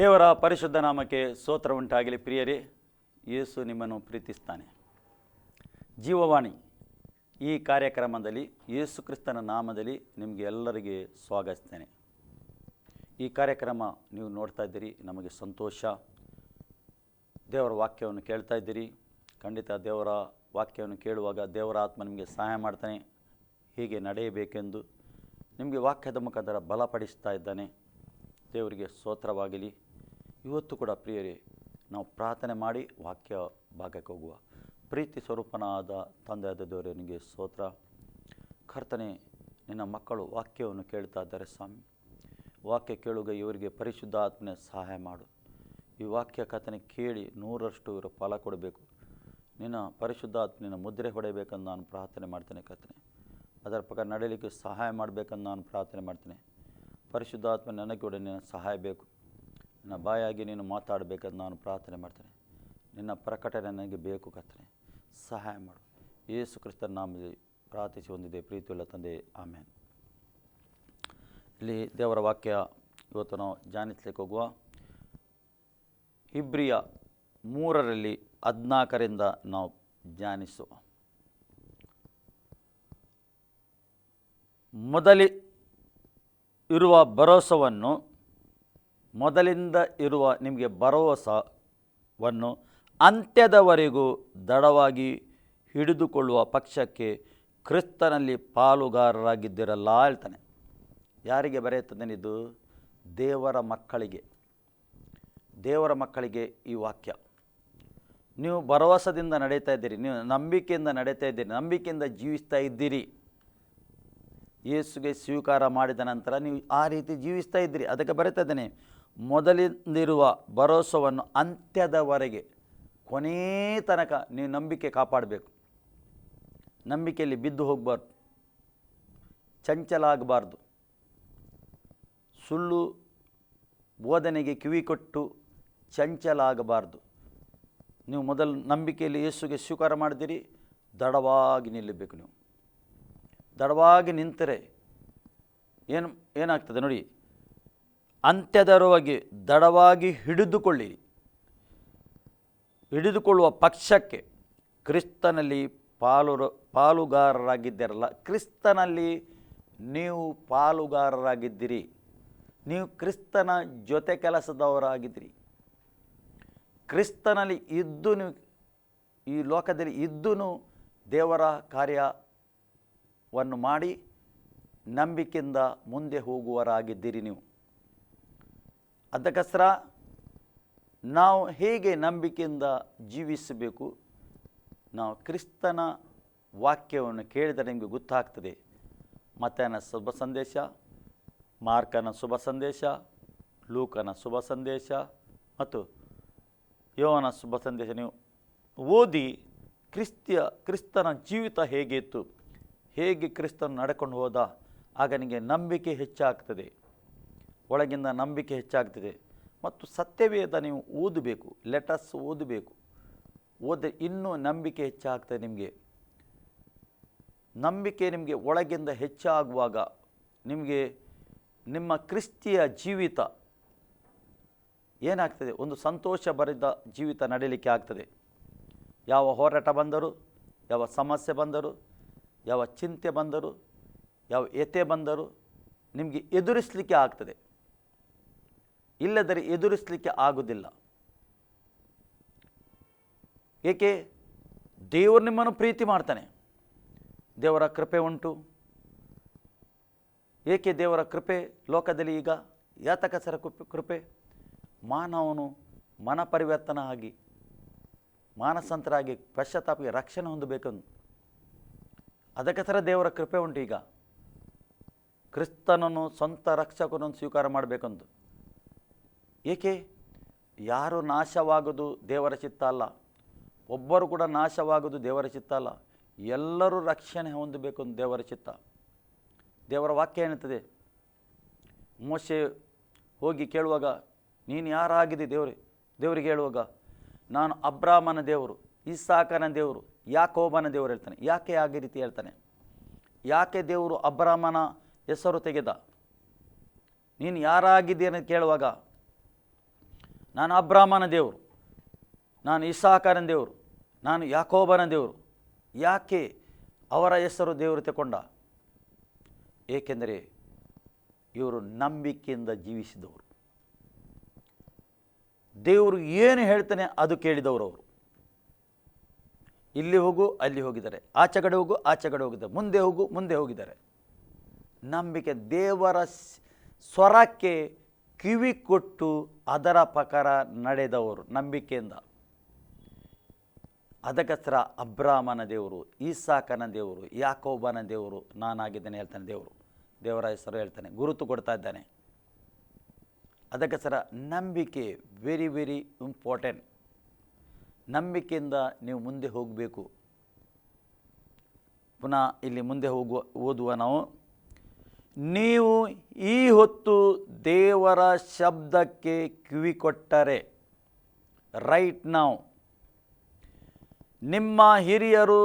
ದೇವರ ಪರಿಶುದ್ಧ ನಾಮಕ್ಕೆ ಸ್ತೋತ್ರ ಉಂಟಾಗಲಿ ಪ್ರಿಯರೇ, ಯೇಸು ನಿಮ್ಮನ್ನು ಪ್ರೀತಿಸ್ತಾನೆ. ಜೀವವಾಣಿ ಈ ಕಾರ್ಯಕ್ರಮದಲ್ಲಿ, ಯೇಸು ಕ್ರಿಸ್ತನ ನಾಮದಲ್ಲಿ ನಿಮಗೆ ಎಲ್ಲರಿಗೆ ಸ್ವಾಗತಿಸ್ತೇನೆ. ಈ ಕಾರ್ಯಕ್ರಮ ನೀವು ನೋಡ್ತಾ ಇದ್ದೀರಿ, ನಮಗೆ ಸಂತೋಷ. ದೇವರ ವಾಕ್ಯವನ್ನು ಕೇಳ್ತಾ ಇದ್ದೀರಿ. ಖಂಡಿತ ದೇವರ ವಾಕ್ಯವನ್ನು ಕೇಳುವಾಗ ದೇವರ ಆತ್ಮ ನಿಮಗೆ ಸಹಾಯ ಮಾಡ್ತಾನೆ. ಹೀಗೆ ನಡೆಯಬೇಕೆಂದು ನಿಮಗೆ ವಾಕ್ಯದ ಮುಖಾಂತರ ಬಲಪಡಿಸ್ತಾ ಇದ್ದಾನೆ. ದೇವರಿಗೆ ಸ್ತೋತ್ರವಾಗಲಿ. ಇವತ್ತು ಕೂಡ ಪ್ರಿಯರೇ, ನಾವು ಪ್ರಾರ್ಥನೆ ಮಾಡಿ ವಾಕ್ಯ ಭಾಗಕ್ಕೆ ಹೋಗುವ. ಪ್ರೀತಿ ಸ್ವರೂಪನಾದ ತಂದೆಯಾದ ದೇವರನಿಗೆ ಸ್ತೋತ್ರ. ಕರ್ತನೆ, ನಿನ್ನ ಮಕ್ಕಳು ವಾಕ್ಯವನ್ನು ಕೇಳ್ತಾ ಇದ್ದಾರೆ ಸ್ವಾಮಿ. ವಾಕ್ಯ ಕೇಳುಗ ಇವರಿಗೆ ಪರಿಶುದ್ಧ ಆತ್ಮನೆ ಸಹಾಯ ಮಾಡು. ಈ ವಾಕ್ಯ ಕಥನೆ ಕೇಳಿ ನೂರರಷ್ಟು ಇವರು ಫಲ ಕೊಡಬೇಕು. ನಿನ್ನ ಪರಿಶುದ್ಧ ಆತ್ಮನ ಮುದ್ರೆ ಹೊಡೆಯಬೇಕಂದು ನಾನು ಪ್ರಾರ್ಥನೆ ಮಾಡ್ತೇನೆ ಕರ್ತನೆ. ಅದರ ಪ್ರಕಾರ ನಡೆಯಲಿಕ್ಕೆ ಸಹಾಯ ಮಾಡಬೇಕಂದು ನಾನು ಪ್ರಾರ್ಥನೆ ಮಾಡ್ತೇನೆ. ಪರಿಶುದ್ಧಾತ್ಮ ನನಗೆ ಕೂಡ ನಿನ್ನ ಸಹಾಯ ಬೇಕು. ನನ್ನ ಬಾಯಾಗಿ ನೀನು ಮಾತಾಡಬೇಕಂತ ನಾನು ಪ್ರಾರ್ಥನೆ ಮಾಡ್ತೇನೆ. ನಿನ್ನ ಪ್ರಕಟಣೆ ನನಗೆ ಬೇಕು ಕರ್ತನೆ. ಸಹಾಯ ಮಾಡು. ಯೇಸು ಕ್ರಿಸ್ತನ ನಾಮದಲ್ಲಿ ಪ್ರಾರ್ಥಿಸಿ ಹೊಂದಿದೆ ಪ್ರೀತಿಯುಳ್ಳ ತಂದೆ, ಆಮೇನ್. ಇಲ್ಲಿ ದೇವರ ವಾಕ್ಯ ಇವತ್ತು ನಾವು ಧ್ಯಾನಿಸ್ಲಿಕ್ಕೆ ಹೋಗುವ. ಇಬ್ರಿಯ ಮೂರರಲ್ಲಿ ಹದಿನಾಲ್ಕರಿಂದ ನಾವು ಧ್ಯಾನಿಸುವ. ಮೊದಲಿ ಇರುವ ಭರೋಸವನ್ನು ಮೊದಲಿಂದ ಇರುವ ನಿಮಗೆ ಭರವಸವನ್ನು ಅಂತ್ಯದವರೆಗೂ ದಡವಾಗಿ ಹಿಡಿದುಕೊಳ್ಳುವ ಪಕ್ಷಕ್ಕೆ ಕ್ರಿಸ್ತನಲ್ಲಿ ಪಾಲುಗಾರರಾಗಿದ್ದಿರಲ್ಲ ಹೇಳ್ತಾನೆ. ಯಾರಿಗೆ ಬರೆಯುತ್ತದೆ ದೇವರ ಮಕ್ಕಳಿಗೆ. ದೇವರ ಮಕ್ಕಳಿಗೆ ಈ ವಾಕ್ಯ. ನೀವು ಭರವಸದಿಂದ ನಡೀತಾ ಇದ್ದೀರಿ, ನೀವು ನಂಬಿಕೆಯಿಂದ ನಡೀತಾ ಇದ್ದೀರಿ, ನಂಬಿಕೆಯಿಂದ ಜೀವಿಸ್ತಾ ಇದ್ದೀರಿ. ಯೇಸುಗೆ ಸ್ವೀಕಾರ ಮಾಡಿದ ನಂತರ ನೀವು ಆ ರೀತಿ ಜೀವಿಸ್ತಾ ಇದ್ದೀರಿ. ಅದಕ್ಕೆ ಬರೀತಾ ಇದ್ದೇನೆ ಮೊದಲಿಂದಿರುವ ಭರೋಸವನ್ನು ಅಂತ್ಯದವರೆಗೆ ಕೊನೇ ತನಕ ನೀವು ನಂಬಿಕೆ ಕಾಪಾಡಬೇಕು. ನಂಬಿಕೆಯಲ್ಲಿ ಬಿದ್ದು ಹೋಗಬಾರ್ದು. ಚಂಚಲ ಆಗಬಾರ್ದು ಸುಳ್ಳು ಬೋಧನೆಗೆ ಕಿವಿ ಕೊಟ್ಟು ಚಂಚಲ ನೀವು ಮೊದಲು ನಂಬಿಕೆಯಲ್ಲಿ ಯೇಸುಗೆ ಸ್ವೀಕಾರ ಮಾಡಿದಿರಿ ದಡವಾಗಿ ನಿಲ್ಲಬೇಕು ನೀವು. ದಡವಾಗಿ ನಿಂತರೆ ಏನು ಏನಾಗ್ತದೆ ನೋಡಿ. ಅಂತ್ಯದರವಾಗಿ ದಡವಾಗಿ ಹಿಡಿದುಕೊಳ್ಳಿರಿ. ಹಿಡಿದುಕೊಳ್ಳುವ ಪಕ್ಷಕ್ಕೆ ಕ್ರಿಸ್ತನಲ್ಲಿ ಪಾಲು ಪಾಲುಗಾರರಾಗಿದ್ದಿರಲ್ಲ, ಕ್ರಿಸ್ತನಲ್ಲಿ ನೀವು ಪಾಲುಗಾರರಾಗಿದ್ದೀರಿ. ನೀವು ಕ್ರಿಸ್ತನ ಜೊತೆ ಕೆಲಸದವರಾಗಿದ್ದೀರಿ. ಕ್ರಿಸ್ತನಲ್ಲಿ ಇದ್ದು ಈ ಲೋಕದಲ್ಲಿ ಇದ್ದೂ ದೇವರ ಕಾರ್ಯವನ್ನು ಮಾಡಿ ನಂಬಿಕೆಯಿಂದ ಮುಂದೆ ಹೋಗುವರಾಗಿದ್ದೀರಿ ನೀವು. ಅದಕ್ಕೋಸ್ಕರ ನಾವು ಹೇಗೆ ನಂಬಿಕೆಯಿಂದ ಜೀವಿಸಬೇಕು? ನಾವು ಕ್ರಿಸ್ತನ ವಾಕ್ಯವನ್ನು ಕೇಳಿದರೆ ನಿಮಗೆ ಗೊತ್ತಾಗ್ತದೆ. ಮತನ ಶುಭ ಸಂದೇಶ, ಮಾರ್ಕನ ಶುಭ ಸಂದೇಶ, ಲೂಕನ ಶುಭ ಸಂದೇಶ ಮತ್ತು ಯೋವನ ಶುಭ ಸಂದೇಶ. ನೀವು ಓದಿ ಕ್ರಿಸ್ತಿಯ, ಕ್ರಿಸ್ತನ ಜೀವಿತ ಹೇಗಿತ್ತು ಹೇಗೆ ಕ್ರಿಸ್ತನ ನಡ್ಕೊಂಡು ಹೋದ? ಆಗ ನಿಮಗೆ ನಂಬಿಕೆ ಹೆಚ್ಚಾಗ್ತದೆ. ಒಳಗಿಂದ ನಂಬಿಕೆ ಹೆಚ್ಚಾಗ್ತದೆ. ಮತ್ತು ಸತ್ಯವೇದ ನೀವು ಓದಬೇಕು ಲೆಟರ್ಸ್ ಓದಬೇಕು. ಓದ ಇನ್ನೂ ನಂಬಿಕೆ ಹೆಚ್ಚಾಗ್ತದೆ ನಿಮಗೆ. ನಂಬಿಕೆ ನಿಮಗೆ ಒಳಗಿಂದ ಹೆಚ್ಚಾಗುವಾಗ ನಿಮಗೆ ನಿಮ್ಮ ಕ್ರಿಸ್ತಿಯ ಜೀವಿತ ಏನಾಗ್ತದೆ? ಒಂದು ಸಂತೋಷ ಬರಿದ ಜೀವಿತ ನಡೀಲಿಕ್ಕೆ ಆಗ್ತದೆ. ಯಾವ ಹೋರಾಟ ಬಂದರೂ, ಯಾವ ಸಮಸ್ಯೆ ಬಂದರೂ, ಯಾವ ಚಿಂತೆ ಬಂದರೂ, ಯಾವ ಎತೆ ಬಂದರೂ ನಿಮಗೆ ಎದುರಿಸಲಿಕ್ಕೆ ಆಗ್ತದೆ. ಇಲ್ಲದರೆ ಎದುರಿಸಲಿಕ್ಕೆ ಆಗುವುದಿಲ್ಲ ಏಕೆ? ದೇವರು ನಿಮ್ಮನ್ನು ಪ್ರೀತಿ ಮಾಡ್ತಾನೆ. ದೇವರ ಕೃಪೆ ಉಂಟು. ಏಕೆ ದೇವರ ಕೃಪೆ? ಲೋಕದಲ್ಲಿ ಈಗ ಯಾತಕಸರ ಕೃಪೆ ಮಾನವನು ಮನ ಪರಿವರ್ತನ ಆಗಿ ಮಾನಸಂತರಾಗಿ ಪಶ್ಚಾತ್ತಾಪಿಗೆ ರಕ್ಷಣೆ ಹೊಂದಬೇಕಂದು. ಥರ ದೇವರ ಕೃಪೆ ಉಂಟು ಈಗ. ಕ್ರಿಸ್ತನನ್ನು ಸ್ವಂತ ರಕ್ಷಕನನ್ನು ಸ್ವೀಕಾರ ಮಾಡಬೇಕಂದು. ಏಕೆ? ಯಾರು ನಾಶವಾಗೋದು ದೇವರ ಚಿತ್ತ ಅಲ್ಲ. ಒಬ್ಬರು ಕೂಡ ನಾಶವಾಗೋದು ದೇವರ ಚಿತ್ತ ಅಲ್ಲ. ಎಲ್ಲರೂ ರಕ್ಷಣೆ ಹೊಂದಬೇಕು ಅಂತ ದೇವರ ಚಿತ್ತ. ದೇವರ ವಾಕ್ಯ ಏನುತ್ತದೆ ಮೋಶೆ ಹೋಗಿ ಕೇಳುವಾಗ, ನೀನು ಯಾರಾಗಿದೆ ದೇವರು? ದೇವರಿಗೆ ಹೇಳುವಾಗ, ನಾನು ಅಬ್ರಾಹ್ಮನ ದೇವರು, ಇಸಾಕನ ದೇವರು, ಯಾಕೋಬನ ದೇವರು ಹೇಳ್ತಾನೆ. ಯಾಕೆ ಆಗಿ ರೀತಿ ಹೇಳ್ತಾನೆ? ಯಾಕೆ ದೇವರು ಅಬ್ರಾಮನ ಹೆಸರು ತೆಗೆದ? ನೀನು ಯಾರಾಗಿದ್ದೀಯ ಕೇಳುವಾಗ ನಾನು ಅಬ್ರಾಹ್ಮನ ದೇವರು, ನಾನು ಇಸಾಕನ ದೇವರು, ನಾನು ಯಾಕೋಬನ ದೇವರು. ಯಾಕೆ ಅವರ ಹೆಸರು ದೇವರು ತಗೊಂಡ ಏಕೆಂದರೆ ಇವರು ನಂಬಿಕೆಯಿಂದ ಜೀವಿಸಿದವರು. ದೇವರು ಏನು ಹೇಳ್ತಾನೆ ಅದು ಕೇಳಿದವರು ಅವರು. ಇಲ್ಲಿ ಹೋಗು, ಅಲ್ಲಿ ಹೋಗಿದ್ದಾರೆ. ಆಚೆ ಕಡೆ ಹೋಗು, ಆಚೆ ಕಡೆ ಹೋಗಿದ್ದಾರೆ. ಮುಂದೆ ಹೋಗು, ಮುಂದೆ ಹೋಗಿದ್ದಾರೆ. ನಂಬಿಕೆ ದೇವರ ಸ್ವರಕ್ಕೆ ಕಿವಿ ಕೊಟ್ಟು ಅದರ ಪ್ರಕಾರ ನಡೆದವರು ನಂಬಿಕೆಯಿಂದ. ಅದಕ್ಕೋಸ್ಕರ ಅಬ್ರಾಹ್ಮನ ದೇವರು, ಈಸಾಕನ ದೇವರು, ಯಾಕೋಬನ ದೇವರು, ನಾನಾಗಿದ್ದೇನೆ ಹೇಳ್ತಾನೆ ದೇವರು. ದೇವರ ಹೆಸರು ಹೇಳ್ತಾನೆ, ಗುರುತು ಕೊಡ್ತಾ ಇದ್ದಾನೆ. ಅದಕ್ಕೋಸ್ಕರ ನಂಬಿಕೆ ವೆರಿ ವೆರಿ ಇಂಪಾರ್ಟೆಂಟ್ ನಂಬಿಕೆಯಿಂದ ನೀವು ಮುಂದೆ ಹೋಗಬೇಕು. ಪುನಃ ಇಲ್ಲಿ ಮುಂದೆ ಹೋಗುವ, ಓದುವ ನಾವು ನೀವು ಈ ಹೊತ್ತು ದೇವರ ಶಬ್ದಕ್ಕೆ ಕಿವಿ ಕೊಟ್ಟರೆ ರೈಟ್ ನಾವು ನಿಮ್ಮ ಹಿರಿಯರು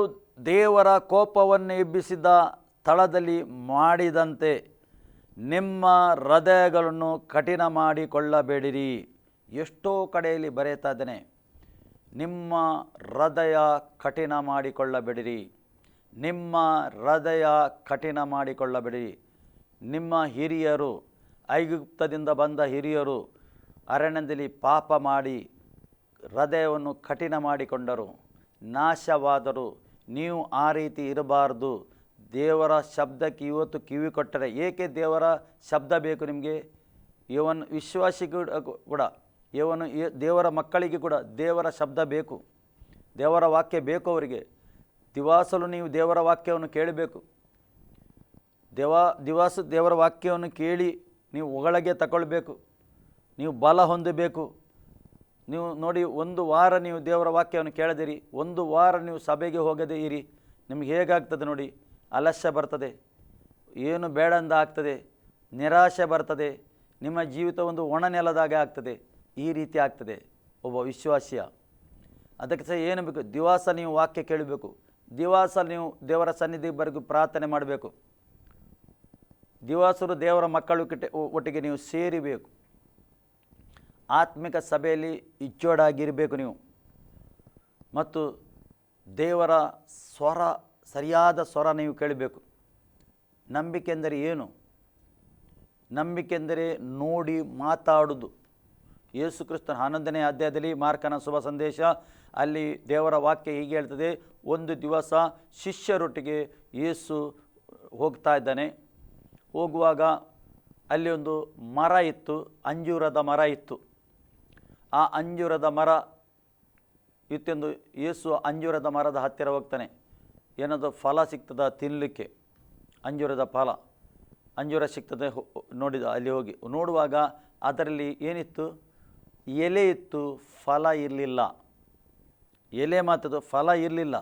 ದೇವರ ಕೋಪವನ್ನು ಎಬ್ಬಿಸಿದ ಸ್ಥಳದಲ್ಲಿ ಮಾಡಿದಂತೆ ನಿಮ್ಮ ಹೃದಯಗಳನ್ನು ಕಠಿಣ ಮಾಡಿಕೊಳ್ಳಬೇಡಿರಿ. ಎಷ್ಟೋ ಕಡೆಯಲ್ಲಿ ಬರೆಯುತ್ತಾ ಇದ್ದೇನೆ, ನಿಮ್ಮ ಹೃದಯ ಕಠಿಣ ಮಾಡಿಕೊಳ್ಳಬೇಡಿರಿ. ನಿಮ್ಮ ಹೃದಯ ಕಠಿಣ ಮಾಡಿಕೊಳ್ಳಬೇಡಿರಿ. ನಿಮ್ಮ ಹಿರಿಯರು, ಐಗುಪ್ತದಿಂದ ಬಂದ ಹಿರಿಯರು ಅರಣ್ಯದಲ್ಲಿ ಪಾಪ ಮಾಡಿ ಹೃದಯವನ್ನು ಕಠಿಣ ಮಾಡಿಕೊಂಡರು. ನಾಶವಾದರು. ನೀವು ಆ ರೀತಿ ಇರಬಾರ್ದು. ದೇವರ ಶಬ್ದಕ್ಕೆ ಇವತ್ತು ಕಿವಿ ಕೊಟ್ಟರೆ ಏಕೆ ದೇವರ ಶಬ್ದ ಬೇಕು ನಿಮಗೆ? ಇವನ್ ವಿಶ್ವಾಸಿ ಕೂಡ, ಇವನು ದೇವರ ಮಕ್ಕಳಿಗೆ ಕೂಡ ದೇವರ ಶಬ್ದ ಬೇಕು. ದೇವರ ವಾಕ್ಯ ಬೇಕು ಅವರಿಗೆ. ದಿವಾಸಲು ನೀವು ದೇವರ ವಾಕ್ಯವನ್ನು ಕೇಳಬೇಕು. ದೇವ, ದಿವಸ ದೇವರ ವಾಕ್ಯವನ್ನು ಕೇಳಿ ನೀವು ಒಳಗೆ ತಗೊಳ್ಬೇಕು. ನೀವು ಬಲ ಹೊಂದಬೇಕು. ನೀವು ನೋಡಿ, ಒಂದು ವಾರ ನೀವು ದೇವರ ವಾಕ್ಯವನ್ನು ಕೇಳದಿರಿ. ಒಂದು ವಾರ ನೀವು ಸಭೆಗೆ ಹೋಗದೇ ಇರಿ. ನಿಮ್ಗೆ ಹೇಗಾಗ್ತದೆ ನೋಡಿ, ಅಲಸ್ಯ ಬರ್ತದೆ. ಏನು ಬೇಡ ಅಂದ ಆಗ್ತದೆ. ನಿರಾಶೆ ಬರ್ತದೆ. ನಿಮ್ಮ ಜೀವಿತ ಒಂದು ಒಣ ನೆಲದಾಗ ಆಗ್ತದೆ. ಈ ರೀತಿ ಆಗ್ತದೆ. ಒಬ್ಬ ವಿಶ್ವಾಸಿಯ. ಅದಕ್ಕೆ ಸಹ ಏನು ಬೇಕು? ದಿವಾಸ ನೀವು ವಾಕ್ಯ ಕೇಳಬೇಕು. ದಿವಾಸ ನೀವು ದೇವರ ಸನ್ನಿಧಿ ಬರೆಗೂ ಪ್ರಾರ್ಥನೆ ಮಾಡಬೇಕು. ದಿವಾಸರು ದೇವರ ಮಕ್ಕಳು ಕಿಟ್ಟ ಒಟ್ಟಿಗೆ ನೀವು ಸೇರಿಬೇಕು. ಆತ್ಮಿಕ ಸಭೆಯಲ್ಲಿ ಇಚ್ಚೋಡಾಗಿರಬೇಕು ನೀವು. ಮತ್ತು ದೇವರ ಸ್ವರ, ಸರಿಯಾದ ಸ್ವರ ನೀವು ಕೇಳಬೇಕು. ನಂಬಿಕೆ ಎಂದರೆ ಏನು? ನಂಬಿಕೆ ಎಂದರೆ ನೋಡಿ ಮಾತಾಡುವುದು ಯೇಸು ಕ್ರಿಸ್ತನ ಹನ್ನೊಂದನೇ ಅಧ್ಯಾಯದಲ್ಲಿ ಮಾರ್ಕನ ಶುಭ ಸಂದೇಶ, ಅಲ್ಲಿ ದೇವರ ವಾಕ್ಯ ಹೀಗೆ ಹೇಳ್ತದೆ, ಒಂದು ದಿವಸ ಶಿಷ್ಯರೊಟ್ಟಿಗೆ ಯೇಸು ಹೋಗ್ತಾ ಇದ್ದಾನೆ. ಹೋಗುವಾಗ ಅಲ್ಲಿ ಒಂದು ಮರ ಇತ್ತು, ಅಂಜೂರದ ಮರ ಇತ್ತು. ಆ ಅಂಜೂರದ ಮರ ಇತ್ತೆಂದು ಯೇಸು ಅಂಜೂರದ ಮರದ ಹತ್ತಿರ ಹೋಗ್ತಾನೆ. ಏನಾದರೂ ಫಲ ಸಿಗ್ತದ ತಿನ್ನಲಿಕ್ಕೆ ಅಂಜೂರದ ಫಲ. ಅಂಜೂರ ಸಿಗ್ತದೆ ನೋಡಿದ ಅಲ್ಲಿ ಹೋಗಿ. ನೋಡುವಾಗ ಅದರಲ್ಲಿ ಏನಿತ್ತು? ಎಲೆ ಇತ್ತು, ಫಲ ಇರಲಿಲ್ಲ. ಎಲೆ ಮಾತದು ಫಲ ಇರಲಿಲ್ಲ.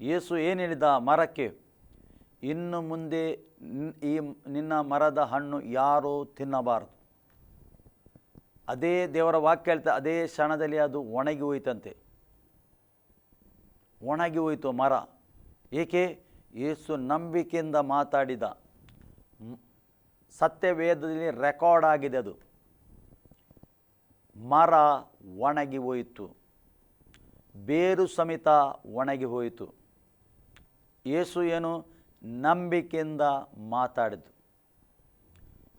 ಯೇಸು ಏನು ಹೇಳಿದ ಮರಕ್ಕೆ? ಇನ್ನು ಮುಂದೆ ಈ ನಿನ್ನ ಮರದ ಹಣ್ಣು ಯಾರೂ ತಿನ್ನಬಾರದು. ಅದೇ ದೇವರ ವಾಕ್ಯ ಹೇಳ್ತಾ, ಅದೇ ಕ್ಷಣದಲ್ಲಿ ಅದು ಒಣಗಿ ಹೋಯ್ತಂತೆ. ಒಣಗಿ ಹೋಯಿತು ಮರ. ಏಕೆ? ಯೇಸು ನಂಬಿಕೆಯಿಂದ ಮಾತಾಡಿದ. ಸತ್ಯವೇದದಲ್ಲಿ ರೆಕಾರ್ಡ್ ಆಗಿದೆ ಅದು. ಮರ ಒಣಗಿ ಹೋಯಿತು. ಬೇರು ಸಮೇತ ಒಣಗಿ ಹೋಯಿತು. ಯೇಸು ಏನು? ನಂಬಿಕೆಯಿಂದ ಮಾತಾಡಿದ್ದು.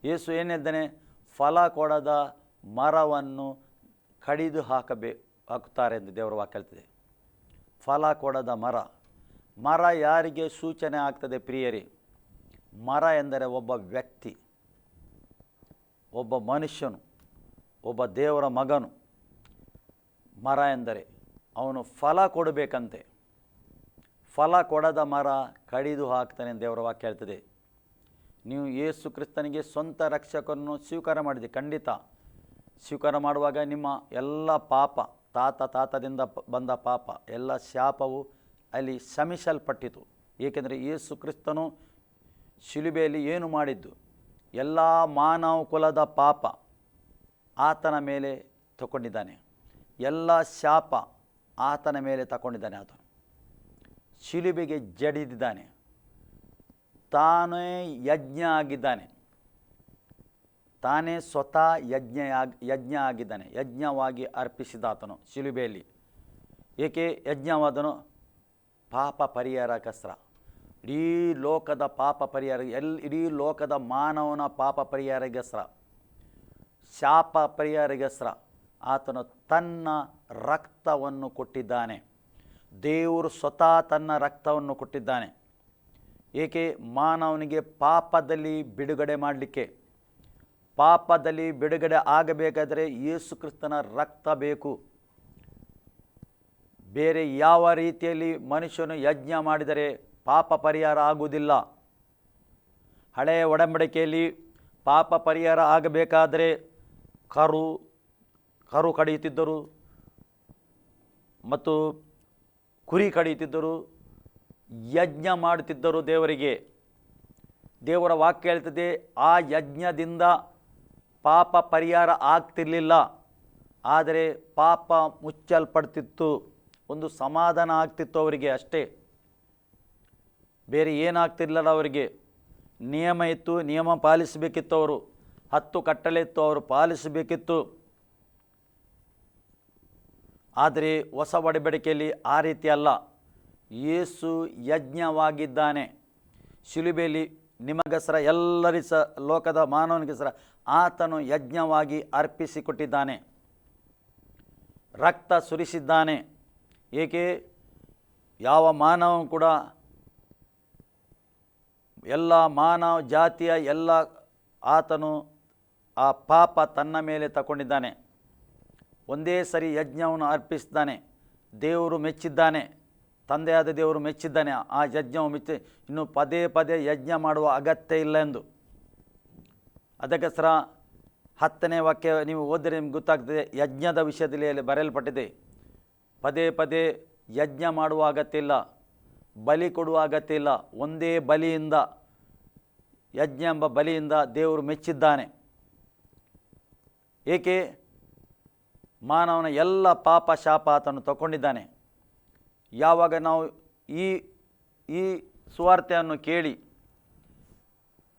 ಯೇಸು ಏನಿದ್ದಾನೆ ಫಲ ಕೊಡದ ಮರವನ್ನು ಕಡಿದು ಹಾಕಬೇ, ಹಾಕುತ್ತಾರೆ ಎಂದು ದೇವರ ವಾಕ್ಯ ಹೇಳ್ತದೆ. ಫಲ ಕೊಡದ ಮರ. ಮರ ಯಾರಿಗೆ ಸೂಚನೆ ಆಗ್ತದೆ ಪ್ರಿಯರಿ? ಮರ ಎಂದರೆ ಒಬ್ಬ ವ್ಯಕ್ತಿ, ಒಬ್ಬ ಮನುಷ್ಯನು, ಒಬ್ಬ ದೇವರ ಮಗನು. ಮರ ಎಂದರೆ ಅವನು ಫಲ ಕೊಡಬೇಕಂತೆ. ಫಲ ಕೊಡದ ಮರ ಕಡಿದು ಹಾಕ್ತಾನೆ ದೇವರ ವಾಕ್ಯ ಹೇಳ್ತದೆ. ನೀವು ಯೇಸು ಕ್ರಿಸ್ತನಿಗೆ ಸ್ವಂತ ರಕ್ಷಕರನ್ನು ಸ್ವೀಕಾರ ಮಾಡಿದೆ, ಖಂಡಿತ. ಸ್ವೀಕಾರ ಮಾಡುವಾಗ ನಿಮ್ಮ ಎಲ್ಲ ಪಾಪ, ತಾತ ತಾತದಿಂದ ಬಂದ ಪಾಪ, ಎಲ್ಲ ಶಾಪವು ಅಲ್ಲಿ ಶಮಿಸಲ್ಪಟ್ಟಿತು ಏಕೆಂದರೆ ಯೇಸು ಕ್ರಿಸ್ತನು ಶಿಲುಬೆಯಲ್ಲಿ ಏನು ಮಾಡಿದ್ದು? ಎಲ್ಲ ಮಾನವ ಕುಲದ ಪಾಪ ಆತನ ಮೇಲೆ ತಗೊಂಡಿದ್ದಾನೆ ಎಲ್ಲ ಶಾಪ ಆತನ ಮೇಲೆ ತಗೊಂಡಿದ್ದಾನೆ ಆತನು. ಶಿಲುಬೆಗೆ ಜಡಿದಿದ್ದಾನೆ. ತಾನೇ ಯಜ್ಞ ಆಗಿದ್ದಾನೆ. ತಾನೇ ಸ್ವತಃ ಯಜ್ಞ ಯಜ್ಞ ಆಗಿದ್ದಾನೆ. ಯಜ್ಞವಾಗಿ ಅರ್ಪಿಸಿದಾತನು ಶಿಲುಬೆಯಲ್ಲಿ. ಏಕೆ ಯಜ್ಞವಾದನು? ಪಾಪ ಪರಿಹಾರಕಸ್ತ್ರ ಇಡೀ ಲೋಕದ ಪಾಪ ಪರಿಹಾರ, ಎಲ್, ಇಡೀ ಲೋಕದ ಮಾನವನ ಪಾಪ ಪರಿಹಾರಗಸ್ತ್ರ ಶಾಪ ಪರಿಹಾರಗಸ್ತ್ರ ಆತನು ತನ್ನ ರಕ್ತವನ್ನು ಕೊಟ್ಟಿದ್ದಾನೆ. ದೇವರು ಸ್ವತಃ ತನ್ನ ರಕ್ತವನ್ನು ಕೊಟ್ಟಿದ್ದಾನೆ. ಏಕೆ? ಮಾನವನಿಗೆ ಪಾಪದಲ್ಲಿ ಬಿಡುಗಡೆ ಮಾಡಲಿಕ್ಕೆ. ಪಾಪದಲ್ಲಿ ಬಿಡುಗಡೆ ಆಗಬೇಕಾದರೆ ಯೇಸು ಕ್ರಿಸ್ತನ ರಕ್ತ ಬೇಕು. ಬೇರೆ ಯಾವ ರೀತಿಯಲ್ಲಿ ಮನುಷ್ಯನು ಯಜ್ಞ ಮಾಡಿದರೆ ಪಾಪ ಪರಿಹಾರ ಆಗುವುದಿಲ್ಲ. ಹಳೆಯ ಒಡಂಬಡಿಕೆಯಲ್ಲಿ ಪಾಪ ಪರಿಹಾರ ಆಗಬೇಕಾದರೆ ಕರು ಕರು ಕಡಿಯುತ್ತಿದ್ದರು. ಮತ್ತು ಕುರಿ ಕಡಿಯುತ್ತಿದ್ದರು, ಯಜ್ಞ ಮಾಡುತ್ತಿದ್ದರು ದೇವರಿಗೆ. ದೇವರ ವಾಕ್ಯ ಹೇಳ್ತದೆ ಆ ಯಜ್ಞದಿಂದ ಪಾಪ ಪರಿಹಾರ ಆಗ್ತಿರಲಿಲ್ಲ. ಆದರೆ ಪಾಪ ಮುಚ್ಚಲ್ಪಡ್ತಿತ್ತು, ಒಂದು ಸಮಾಧಾನ ಆಗ್ತಿತ್ತು ಅವರಿಗೆ ಅಷ್ಟೇ. ಬೇರೆ ಏನಾಗ್ತಿರ್ಲಿಲ್ಲ ಅವರಿಗೆ. ನಿಯಮ ಇತ್ತು, ನಿಯಮ ಪಾಲಿಸಬೇಕಿತ್ತು ಅವರು. ಹತ್ತು ಕಟ್ಟಲೆ ಇತ್ತು, ಅವರು ಪಾಲಿಸಬೇಕಿತ್ತು. ಆದರೆ ಹೊಸ ಒಡಬೇಡಿಕೆಯಲ್ಲಿ ಆ ರೀತಿ ಅಲ್ಲ. ಯೇಸು ಯಜ್ಞವಾಗಿದ್ದಾನೆ. ಶಿಲುಬೆಯಲ್ಲಿ ನಿಮಗಸರ ಎಲ್ಲರಿ ಸ, ಲೋಕದ ಮಾನವನಿಗೋಸ್ಕರ ಆತನು ಯಜ್ಞವಾಗಿ ಅರ್ಪಿಸಿಕೊಟ್ಟಿದ್ದಾನೆ. ರಕ್ತ ಸುರಿಸಿದ್ದಾನೆ. ಏಕೆ? ಯಾವ ಮಾನವ ಕೂಡ ಎಲ್ಲ ಮಾನವ ಜಾತಿಯ ಎಲ್ಲ ಆತನು ಆ ಪಾಪ ತನ್ನ ಮೇಲೆ ತಗೊಂಡಿದ್ದಾನೆ ಒಂದೇ ಸರಿ ಯಜ್ಞವನ್ನು ಅರ್ಪಿಸ್ತಾನೆ. ದೇವರು ಮೆಚ್ಚಿದ್ದಾನೆ. ತಂದೆಯಾದ ದೇವರು ಮೆಚ್ಚಿದ್ದಾನೆ. ಆ ಯಜ್ಞವು ಮೆಚ್ಚಿ, ಇನ್ನು ಪದೇ ಪದೇ ಯಜ್ಞ ಮಾಡುವ ಅಗತ್ಯ ಇಲ್ಲ ಎಂದು. ಅದಕ್ಕೋಸ್ಕರ ಹತ್ತನೇ ವಾಕ್ಯ ನೀವು ಓದಿದರೆ ನಿಮ್ಗೆ ಗೊತ್ತಾಗ್ತದೆ, ಯಜ್ಞದ ವಿಷಯದಲ್ಲಿ ಅಲ್ಲಿ ಬರೆಯಲ್ಪಟ್ಟಿದೆ. ಪದೇ ಪದೇ ಯಜ್ಞ ಮಾಡುವ ಅಗತ್ಯ ಇಲ್ಲ. ಬಲಿ ಕೊಡುವ ಅಗತ್ಯ ಇಲ್ಲ. ಒಂದೇ ಬಲಿಯಿಂದ, ಯಜ್ಞ ಎಂಬ ಬಲಿಯಿಂದ ದೇವರು ಮೆಚ್ಚಿದ್ದಾನೆ. ಏಕೆ? ಮಾನವನ ಎಲ್ಲ ಪಾಪ ಶಾಪ ಆತನು ತಗೊಂಡಿದ್ದಾನೆ ಯಾವಾಗ ನಾವು ಈ ಈ ಸುವಾರ್ತೆಯನ್ನು ಕೇಳಿ,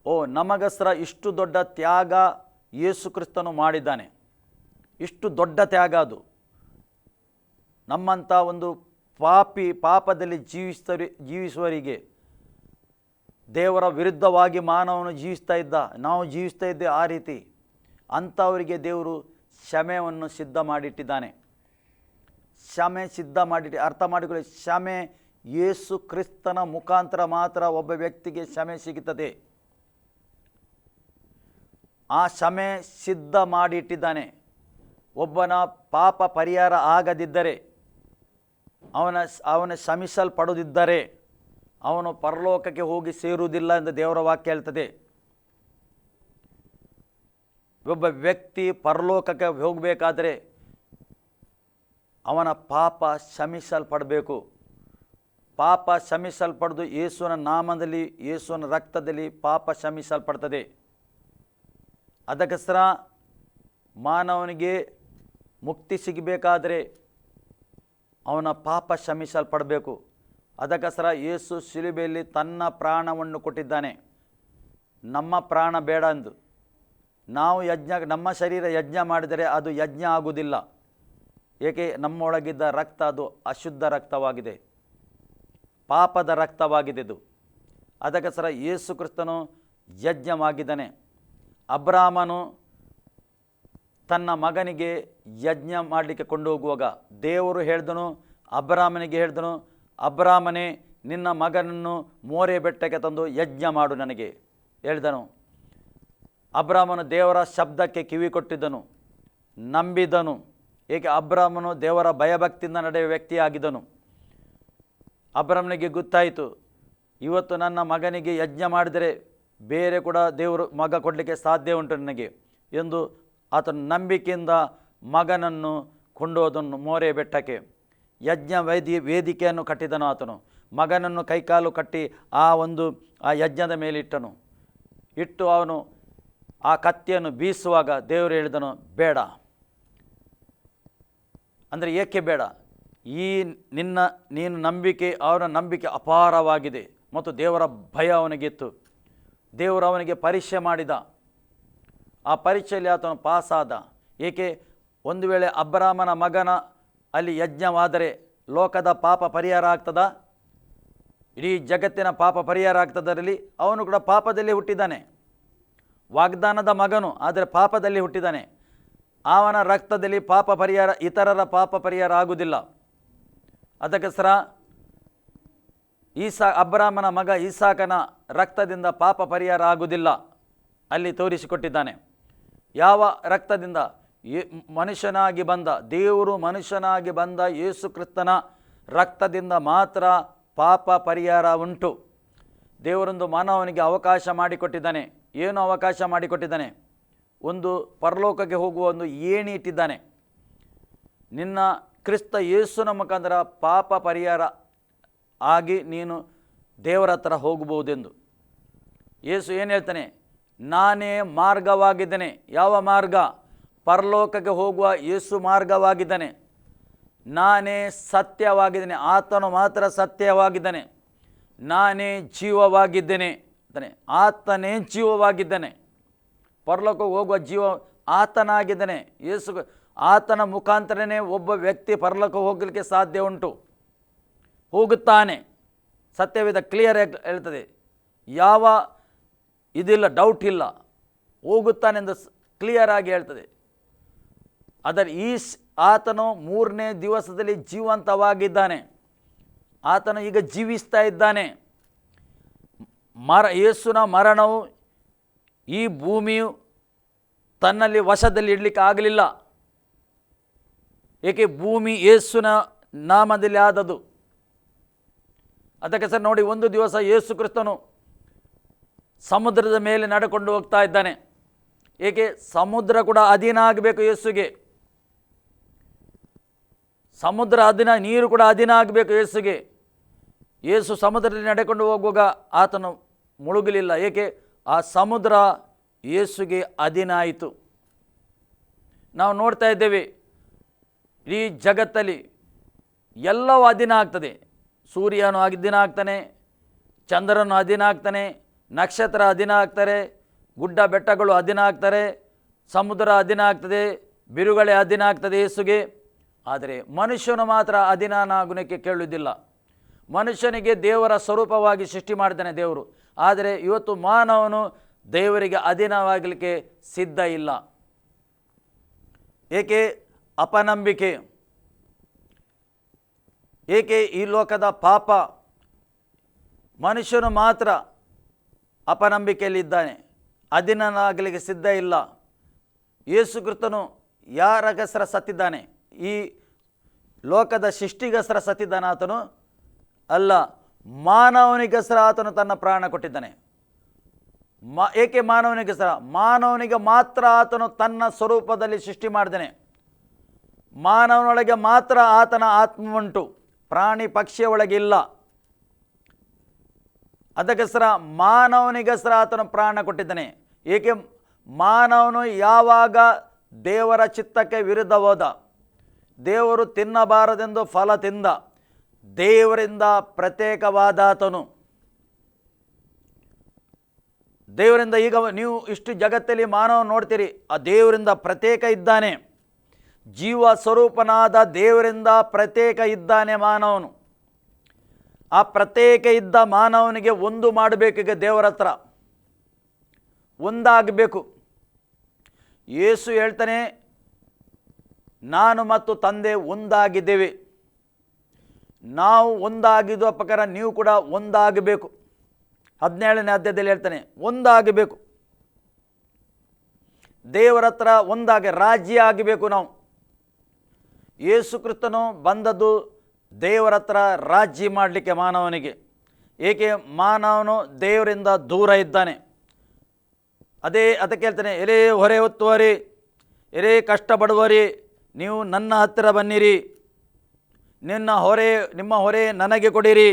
ಓ, ನಮಗಸ್ರ ಇಷ್ಟು ದೊಡ್ಡ ತ್ಯಾಗ ಯೇಸು ಕ್ರಿಸ್ತನು ಮಾಡಿದ್ದಾನೆ. ಇಷ್ಟು ದೊಡ್ಡ ತ್ಯಾಗ ಅದು. ನಮ್ಮಂಥ ಒಂದು ಪಾಪಿ, ಪಾಪದಲ್ಲಿ ಜೀವಿಸ್ತರಿ ಜೀವಿಸುವವರಿಗೆ ದೇವರ ವಿರುದ್ಧವಾಗಿ ಮಾನವನು ಜೀವಿಸ್ತಾ ಇದ್ದ, ನಾವು ಜೀವಿಸ್ತಾ ಇದ್ದೆ ಆ ರೀತಿ. ಅಂಥವರಿಗೆ ದೇವರು ಕ್ಷಮೆಯನ್ನು ಸಿದ್ಧ ಮಾಡಿಟ್ಟಿದ್ದಾನೆ. ಕ್ಷಮೆ ಸಿದ್ಧ ಮಾಡಿಟ್ಟು, ಅರ್ಥ ಮಾಡಿಕೊಳ್ಳಿ. ಕ್ಷಮೆ ಯೇಸು ಕ್ರಿಸ್ತನ ಮುಖಾಂತರ ಮಾತ್ರ ಒಬ್ಬ ವ್ಯಕ್ತಿಗೆ ಕ್ಷಮೆ ಸಿಗುತ್ತದೆ. ಆ ಕ್ಷಮೆ ಸಿದ್ಧ ಮಾಡಿಟ್ಟಿದ್ದಾನೆ. ಒಬ್ಬನ ಪಾಪ ಪರಿಹಾರ ಆಗದಿದ್ದರೆ, ಅವನ ಅವನ ಶಮಿಸಲ್ಪಡದಿದ್ದರೆ ಅವನು ಪರಲೋಕಕ್ಕೆ ಹೋಗಿ ಸೇರುವುದಿಲ್ಲ ಎಂದು ದೇವರ ವಾಕ್ಯ ಹೇಳ್ತದೆ. ಒಬ್ಬ ವ್ಯಕ್ತಿ ಪರಲೋಕಕ್ಕೆ ಹೋಗಬೇಕಾದ್ರೆ ಅವನ ಪಾಪ ಶಮಿಸಲ್ಪಡಬೇಕು ಪಾಪ ಶಮಿಸಲ್ಪಡೆದು ಯೇಸುವಿನ ನಾಮದಲ್ಲಿ, ಯೇಸುವಿನ ರಕ್ತದಲ್ಲಿ ಪಾಪ ಶ್ರಮಿಸಲ್ಪಡ್ತದೆ ಅದಕ್ಕೋಸ್ಕರ ಮಾನವನಿಗೆ ಮುಕ್ತಿ ಸಿಗಬೇಕಾದರೆ ಅವನ ಪಾಪ ಶಮಿಸಲ್ಪಡಬೇಕು ಅದಕ್ಕೋಸ್ಕರ ಯೇಸು ಶಿಲುಬೆಯಲ್ಲಿ ತನ್ನ ಪ್ರಾಣವನ್ನು ಕೊಟ್ಟಿದ್ದಾನೆ. ನಮ್ಮ ಪ್ರಾಣ ಬೇಡ ಎಂದು ನಾವು ಯಜ್ಞ, ನಮ್ಮ ಶರೀರ ಯಜ್ಞ ಮಾಡಿದರೆ ಅದು ಯಜ್ಞ ಆಗುವುದಿಲ್ಲ. ಏಕೆ? ನಮ್ಮೊಳಗಿದ್ದ ರಕ್ತ ಅದು ಅಶುದ್ಧ ರಕ್ತವಾಗಿದೆ. ಪಾಪದ ರಕ್ತವಾಗಿದೆ ಇದು ಅದಕ್ಕೋಸ್ಕರ ಯೇಸು ಕ್ರಿಸ್ತನು ಯಜ್ಞವಾಗಿದ್ದಾನೆ. ಅಬ್ರಾಹ್ಮನು ತನ್ನ ಮಗನಿಗೆ ಯಜ್ಞ ಮಾಡಲಿಕ್ಕೆ ಕೊಂಡು ಹೋಗುವಾಗ ದೇವರು ಹೇಳಿದನು ಅಬ್ರಾಹ್ಮನಿಗೆ ಹೇಳಿದನು ಅಬ್ರಾಹ್ಮನೇ ನಿನ್ನ ಮಗನನ್ನು ಮೋರೆ ಬೆಟ್ಟಕ್ಕೆ ತಂದು ಯಜ್ಞ ಮಾಡು ನನಗೆ, ಹೇಳಿದನು. ಅಬ್ರಾಮನು ದೇವರ ಶಬ್ದಕ್ಕೆ ಕಿವಿ ಕೊಟ್ಟಿದ್ದನು ನಂಬಿದನು ಏಕೆ ಅಬ್ರಾಹ್ಮನು ದೇವರ ಭಯಭಕ್ತಿಯಿಂದ ನಡೆಯುವ ವ್ಯಕ್ತಿಯಾಗಿದ್ದನು? ಅಬ್ರಾಮನಿಗೆ ಗೊತ್ತಾಯಿತು, ಇವತ್ತು ನನ್ನ ಮಗನಿಗೆ ಯಜ್ಞ ಮಾಡಿದರೆ ಬೇರೆ ಕೂಡ ದೇವರು ಮಗ ಕೊಡಲಿಕ್ಕೆ ಸಾಧ್ಯ ಉಂಟು ನನಗೆ ಎಂದು ಆತನು ನಂಬಿಕೆಯಿಂದ ಮಗನನ್ನು ಕೊಂಡೋದನ್ನು ಮೋರೆ ಬೆಟ್ಟಕ್ಕೆ. ಯಜ್ಞ ವೇದಿ, ವೇದಿಕೆಯನ್ನು ಕಟ್ಟಿದನು ಆತನು. ಮಗನನ್ನು ಕೈಕಾಲು ಕಟ್ಟಿ ಆ ಒಂದು, ಆ ಯಜ್ಞದ ಮೇಲೆ ಇಟ್ಟನು. ಇಟ್ಟು ಅವನು ಆ ಕತ್ತಿಯನ್ನು ಬೀಸುವಾಗ ದೇವರು ಹೇಳಿದನು, ಬೇಡ. ಅಂದರೆ ಏಕೆ ಬೇಡ? ಈ ನಿನ್ನ, ನೀನು ನಂಬಿಕೆ, ಅವನ ನಂಬಿಕೆ ಅಪಾರವಾಗಿದೆ ಮತ್ತು ದೇವರ ಭಯ ಅವನಿಗಿತ್ತು. ದೇವರು ಅವನಿಗೆ ಪರೀಕ್ಷೆ ಮಾಡಿದ. ಆ ಪರೀಕ್ಷೆಯಲ್ಲಿ ಆತನು ಪಾಸಾದ. ಏಕೆ? ಒಂದು ವೇಳೆ ಅಬ್ರಾಹ್ಮನ ಮಗನ ಅಲ್ಲಿ ಯಜ್ಞವಾದರೆ ಲೋಕದ ಪಾಪ ಪರಿಹಾರ ಆಗ್ತದ? ಇಡೀ ಜಗತ್ತಿನ ಪಾಪ ಪರಿಹಾರ ಆಗ್ತದರಲ್ಲಿ ಅವನು ಕೂಡ ಪಾಪದಲ್ಲಿ ಹುಟ್ಟಿದ್ದಾನೆ. ವಾಗ್ದಾನದ ಮಗನು, ಆದರೆ ಪಾಪದಲ್ಲಿ ಹುಟ್ಟಿದಾನೆ. ಅವನ ರಕ್ತದಲ್ಲಿ ಪಾಪ ಪರಿಹಾರ, ಇತರರ ಪಾಪ ಪರಿಹಾರ ಆಗುವುದಿಲ್ಲ ಅದಕ್ಕೋಸ್ಕರ ಈಸಾ, ಅಬ್ರಾಹ್ಮನ ಮಗ ಈಸಾಕನ ರಕ್ತದಿಂದ ಪಾಪ ಪರಿಹಾರ ಆಗುವುದಿಲ್ಲ ಅಲ್ಲಿ ತೋರಿಸಿಕೊಟ್ಟಿದ್ದಾನೆ. ಯಾವ ರಕ್ತದಿಂದ? ಮನುಷ್ಯನಾಗಿ ಬಂದ, ದೇವರು ಮನುಷ್ಯನಾಗಿ ಬಂದ ಯೇಸು ಕ್ರಿಸ್ತನ ರಕ್ತದಿಂದ ಮಾತ್ರ ಪಾಪ ಪರಿಹಾರ ಉಂಟು. ದೇವರೊಂದು ಮಾನವನಿಗೆ ಅವಕಾಶ ಮಾಡಿಕೊಟ್ಟಿದ್ದಾನೆ. ಏನು ಅವಕಾಶ ಮಾಡಿಕೊಟ್ಟಿದ್ದಾನೆ? ಒಂದು ಪರಲೋಕಕ್ಕೆ ಹೋಗುವ ಒಂದು ಏಣಿ ಇಟ್ಟಿದ್ದಾನೆ. ನಿನ್ನ ಕ್ರಿಸ್ತ ಯೇಸುನ ಮುಖಾಂತರ ಪಾಪ ಪರಿಹಾರ ಆಗಿ ನೀನು ದೇವರ ಹತ್ರ ಹೋಗಬಹುದೆಂದು. ಯೇಸು ಏನು ಹೇಳ್ತಾನೆ? ನಾನೇ ಮಾರ್ಗವಾಗಿದ್ದೇನೆ. ಯಾವ ಮಾರ್ಗ? ಪರಲೋಕಕ್ಕೆ ಹೋಗುವ ಯೇಸು ಮಾರ್ಗವಾಗಿದ್ದಾನೆ. ನಾನೇ ಸತ್ಯವಾಗಿದ್ದೇನೆ. ಆತನು ಮಾತ್ರ ಸತ್ಯವಾಗಿದ್ದಾನೆ. ನಾನೇ ಜೀವವಾಗಿದ್ದೇನೆ. ಅಂತಾನೆ ಆತನೇ ಜೀವವಾಗಿದ್ದಾನೆ. ಪರಲೋಕ ಹೋಗುವ ಜೀವ ಆತನಾಗಿದ್ದಾನೆ. ಯೇಸು ಆತನ ಮುಖಾಂತರನೇ ಒಬ್ಬ ವ್ಯಕ್ತಿ ಪರಲೋಕ ಹೋಗಲಿಕ್ಕೆ ಸಾಧ್ಯ ಉಂಟು. ಹೋಗುತ್ತಾನೆ. ಸತ್ಯವೇದ ಕ್ಲಿಯರ್ ಹೇಳ್ತದೆ. ಯಾವ ಇದಿಲ್ಲ ಡೌಟ್ ಇಲ್ಲ. ಹೋಗುತ್ತಾನೆಂದು ಕ್ಲಿಯರ್ ಆಗಿ ಹೇಳ್ತದೆ. ಅದರ ಈ ಆತನು ಮೂರನೇ ದಿವಸದಲ್ಲಿ ಜೀವಂತವಾಗಿದ್ದಾನೆ. ಆತನು ಈಗ ಜೀವಿಸ್ತಾ ಇದ್ದಾನೆ. ಮರ, ಯೇಸುನ ಮರಣವು ಈ ಭೂಮಿಯು ತನ್ನಲ್ಲಿ ವಶದಲ್ಲಿ ಇಡಲಿಕ್ಕೆ ಆಗಲಿಲ್ಲ. ಏಕೆ? ಭೂಮಿ ಯೇಸುನ ನಾಮದಲ್ಲಿ ಆದದು ಅದಕ್ಕೆ ಸರ್ ನೋಡಿ, ಒಂದು ದಿವಸ ಯೇಸು ಕ್ರಿಸ್ತನು ಸಮುದ್ರದ ಮೇಲೆ ನಡೆಕೊಂಡು ಹೋಗ್ತಾ ಇದ್ದಾನೆ. ಏಕೆ? ಸಮುದ್ರ ಕೂಡ ಅಧೀನ ಆಗಬೇಕು ಯೇಸುಗೆ. ಸಮುದ್ರ ಅಧೀನ, ನೀರು ಕೂಡ ಅಧೀನ ಆಗಬೇಕು ಯೇಸುಗೆ. ಯೇಸು ಸಮುದ್ರದಲ್ಲಿ ನಡೆಕೊಂಡು ಹೋಗುವಾಗ ಆತನು ಮುಳುಗಲಿಲ್ಲ. ಏಕೆ? ಆ ಸಮುದ್ರ ಯೇಸುಗೆ ಅಧೀನ ಆಯಿತು ನಾವು ನೋಡ್ತಾ ಇದ್ದೇವೆ ಈ ಜಗತ್ತಲ್ಲಿ ಎಲ್ಲವೂ ಅಧೀನ ಆಗ್ತದೆ. ಸೂರ್ಯನು ಅಧೀನ ಆಗ್ತಾನೆ, ಚಂದ್ರನು ಅಧೀನ ಆಗ್ತಾನೆ, ನಕ್ಷತ್ರ ಅಧೀನ ಆಗ್ತಾರೆ, ಗುಡ್ಡ ಬೆಟ್ಟಗಳು ಅಧೀನ ಆಗ್ತಾರೆ, ಸಮುದ್ರ ಅಧೀನ ಆಗ್ತದೆ, ಬಿರುಗಳೆ ಅಧೀನ ಆಗ್ತದೆ ಯೇಸುಗೆ. ಆದರೆ ಮನುಷ್ಯನು ಮಾತ್ರ ಅಧೀನನಾಗುನಕ್ಕೆ ಕೇಳುವುದಿಲ್ಲ. ಮನುಷ್ಯನಿಗೆ ದೇವರ ಸ್ವರೂಪವಾಗಿ ಸೃಷ್ಟಿ ಮಾಡಿದ್ದಾನೆ ದೇವರು. ಆದರೆ ಇವತ್ತು ಮಾನವನು ದೇವರಿಗೆ ಅಧೀನವಾಗಲಿಕ್ಕೆ ಸಿದ್ಧ ಇಲ್ಲ. ಏಕೆ? ಅಪನಂಬಿಕೆ. ಏಕೆ ಈ ಲೋಕದ ಪಾಪ? ಮನುಷ್ಯನು ಮಾತ್ರ ಅಪನಂಬಿಕೆಯಲ್ಲಿದ್ದಾನೆ, ಅಧೀನನಾಗಲಿಕ್ಕೆ ಸಿದ್ಧ ಇಲ್ಲ. ಯೇಸು ಕ್ರಿಸ್ತನು ಯಾರಗಸ್ರ ಸತ್ತಿದ್ದಾನೆ? ಈ ಲೋಕದ ಸೃಷ್ಟಿಗಸ್ರ ಸತ್ತಿದ್ದಾನಾತನು? ಅಲ್ಲ. ಮಾನವನಿಗಸ್ರ ಆತನು ತನ್ನ ಪ್ರಾಣ ಕೊಟ್ಟಿದ್ದಾನೆ. ಮ, ಏಕೆ ಮಾನವನಿಗೆ ಸಹ ಮಾನವನಿಗೆ ಮಾತ್ರ ಆತನು ತನ್ನ ಸ್ವರೂಪದಲ್ಲಿ ಸೃಷ್ಟಿ ಮಾಡಿದ್ದಾನೆ. ಮಾನವನೊಳಗೆ ಮಾತ್ರ ಆತನ ಆತ್ಮ ಉಂಟು ಪ್ರಾಣಿ ಪಕ್ಷಿಯ ಇಲ್ಲ. ಅದಕ್ಕೋಸ್ಕರ ಮಾನವನಿಗೋಸ್ಕರ ಆತನು ಪ್ರಾಣ ಕೊಟ್ಟಿದ್ದಾನೆ. ಏಕೆ? ಮಾನವನು ಯಾವಾಗ ದೇವರ ಚಿತ್ತಕ್ಕೆ ವಿರುದ್ಧ ಹೋದ? ದೇವರು ತಿನ್ನಬಾರದೆಂದು ಫಲ ತಿಂದ. ದೇವರಿಂದ ಪ್ರತ್ಯೇಕವಾದಾತನು. ದೇವರಿಂದ ಈಗ ನೀವು ಇಷ್ಟು ಜಗತ್ತಲ್ಲಿ ಮಾನವ ನೋಡ್ತೀರಿ, ಆ ದೇವರಿಂದ ಪ್ರತ್ಯೇಕ ಇದ್ದಾನೆ. ಜೀವ ಸ್ವರೂಪನಾದ ದೇವರಿಂದ ಪ್ರತ್ಯೇಕ ಇದ್ದಾನೆ ಮಾನವನು. ಆ ಪ್ರತ್ಯೇಕ ಇದ್ದ ಮಾನವನಿಗೆ ಒಂದು ಮಾಡಬೇಕೀಗ ದೇವರ ಹತ್ರ. ಒಂದಾಗಬೇಕು. ಯೇಸು ಹೇಳ್ತಾನೆ, ನಾನು ಮತ್ತು ತಂದೆ ಒಂದಾಗಿದ್ದೇವೆ. ನಾವು ಒಂದಾಗಿದ್ದು ಪ್ರಕಾರ ನೀವು ಕೂಡ ಒಂದಾಗಬೇಕು. ಹದಿನೇಳನೇ ಅಧ್ಯಾಯದಲ್ಲಿ ಹೇಳ್ತಾನೆ, ಒಂದಾಗಬೇಕು. ದೇವರ ಹತ್ರ ಒಂದಾಗಿ, ರಾಜ್ಯ ಆಗಬೇಕು ನಾವು. ಯೇಸು ಕ್ರಿಸ್ತನು ಬಂದದ್ದು ದೇವರ ಹತ್ರ ರಾಜ್ಯ ಮಾಡಲಿಕ್ಕೆ ಮಾನವನಿಗೆ. ಏಕೆ? ಮಾನವನು ದೇವರಿಂದ ದೂರ ಇದ್ದಾನೆ. ಅದೇ ಅದಕ್ಕೆ ಹೇಳ್ತಾನೆ ಎಲೆ ಹೊರೆ ಹೊತ್ತುವರಿ, ಎರೇ ಕಷ್ಟಪಡುವರಿ, ನೀವು ನನ್ನ ಹತ್ತಿರ ಬನ್ನಿರಿ. ನಿನ್ನ ಹೊರೆ, ನಿಮ್ಮ ಹೊರೆ ನನಗೆ ಕೊಡಿರಿ.